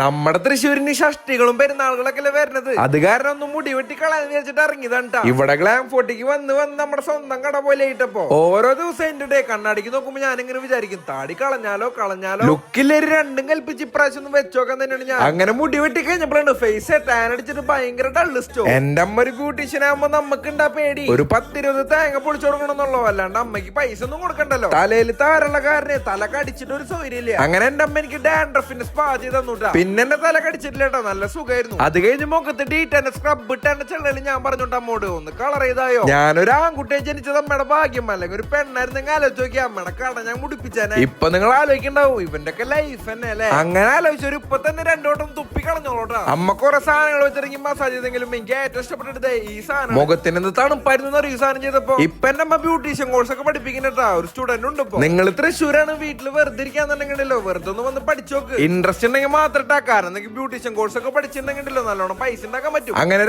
നമ്മുടെ തൃശ്ശൂരിന് ഷഷ്ടികളും പെരുന്നാളുകളൊക്കെ അല്ലേ വരുന്നത്? അത് കാരണം ഒന്ന് മുടി വെട്ടി കളയാന്ന് വിചാരിച്ചിട്ട് ഇറങ്ങിയതാണ് ഇവിടെ ഗ്ലാം ഫോർട്ടിക്ക് വന്ന് വന്ന് നമ്മുടെ സ്വന്തം കട പോലെ ആയിട്ടപ്പോ. ഓരോ ദിവസം എന്റെ ഡേ കണ്ണാടിക്ക് നോക്കുമ്പോ ഞാൻ ഇങ്ങനെ വിചാരിക്കും താടി കളഞ്ഞാലോ കളഞ്ഞാലോ. ലുക്കില്ലൊരു രണ്ടും കൽപ്പിച്ച് ഇപ്രാവശ്യം ഒന്ന് വെച്ചോക്കാൻ തന്നെയാണ് ഞാൻ. അങ്ങനെ മുടി വെട്ടി കഴിഞ്ഞപ്പോഴാണ് ഫേസ് ടാൻ അടിച്ചിട്ട് ഭയങ്കര ഡള്ളിസ്റ്റോ എന്റെ അമ്മ ഒരു ബ്യൂട്ടീഷ്യനാകുമ്പോ നമുക്ക് ഉണ്ടാ പേടി. ഒരു പത്തിരുപത് തേങ്ങ പൊളിച്ചു കൊടുക്കണമെന്നുള്ളൂ? അല്ലാണ്ട് അമ്മയ്ക്ക് പൈസ ഒന്നും കൊടുക്കണ്ടല്ലോ. തലയിൽ താരുള്ള കാരനെ തല കടിച്ചിട്ട് ഒരു സൗകര്യമില്ല. അങ്ങനെ എന്റെ അമ്മ എനിക്ക് ഡാൻഡ്രഫിന്റെ സ്പാ ചെയ്ത് തന്നുട്ടാ പിന്നെ എന്റെ തല കടിച്ചിട്ടില്ല കേട്ടോ നല്ല സുഖമായിരുന്നു അത് കഴിഞ്ഞ് മുഖത്ത് ഡീറ്റ് സ്ക്രബ് ഇട്ട് എന്റെ ഞാൻ പറഞ്ഞോട്ട് അമ്മോട് ഒന്ന് കളർ ചെയ്തായോ? ഞാനൊരു ആൺകുട്ടിയെ ജനിച്ചത് അമ്മയുടെ ഭാഗ്യം അല്ലെങ്കിൽ ഒരു പെണ്ണായിരുന്നു ആലോചിച്ച് നോക്കി അമ്മയുടെ കട ഞാൻ മുടിപ്പിച്ചേനെ. ഇപ്പൊ നിങ്ങൾ ആലോചിക്കണ്ടാവും ഇവന്റെ ഒക്കെ ലൈഫ് തന്നെ അല്ലേ? അങ്ങനെ ആലോചിച്ചൊരു ഇപ്പൊ തന്നെ രണ്ടോട്ടം തുപ്പി കളഞ്ഞോളോട്ടാ. അമ്മ കുറെ സാധനങ്ങൾ വെച്ചിറങ്ങി മസാജ് ചെയ്തെങ്കിലും എനിക്ക് ഏറ്റവും ഇഷ്ടപ്പെട്ടത് ഈ സാധനം മുഖത്തിന് എന്ത് തണുപ്പായിരുന്നു ഈ സാധനം ചെയ്തപ്പോ? ഇപ്പൊ എന്റെ അമ്മ ബ്യൂട്ടീഷ്യൻ കോഴ്സ് ഒക്കെ പഠിപ്പിക്കുന്നുണ്ടാ ഒരു സ്റ്റുഡന്റ് ഉണ്ട് ഇപ്പൊ. നിങ്ങൾ തൃശ്ശൂരാണ് വീട്ടിൽ വെറുതെ ഇരിക്കാന്നുണ്ടെങ്കിലോ വെറുതെ ഒന്ന് വന്ന് പഠിച്ചോക്ക്. ഇൻട്രസ്റ്റ് ഉണ്ടെങ്കിൽ മാത്രം കാരണം ബ്യൂട്ടീഷ്യൻ കോഴ്സ് ഒക്കെ പഠിച്ചിട്ടുണ്ടെങ്കിൽ നല്ലോണം പൈസ ഉണ്ടാക്കാൻ പറ്റും. അങ്ങനെ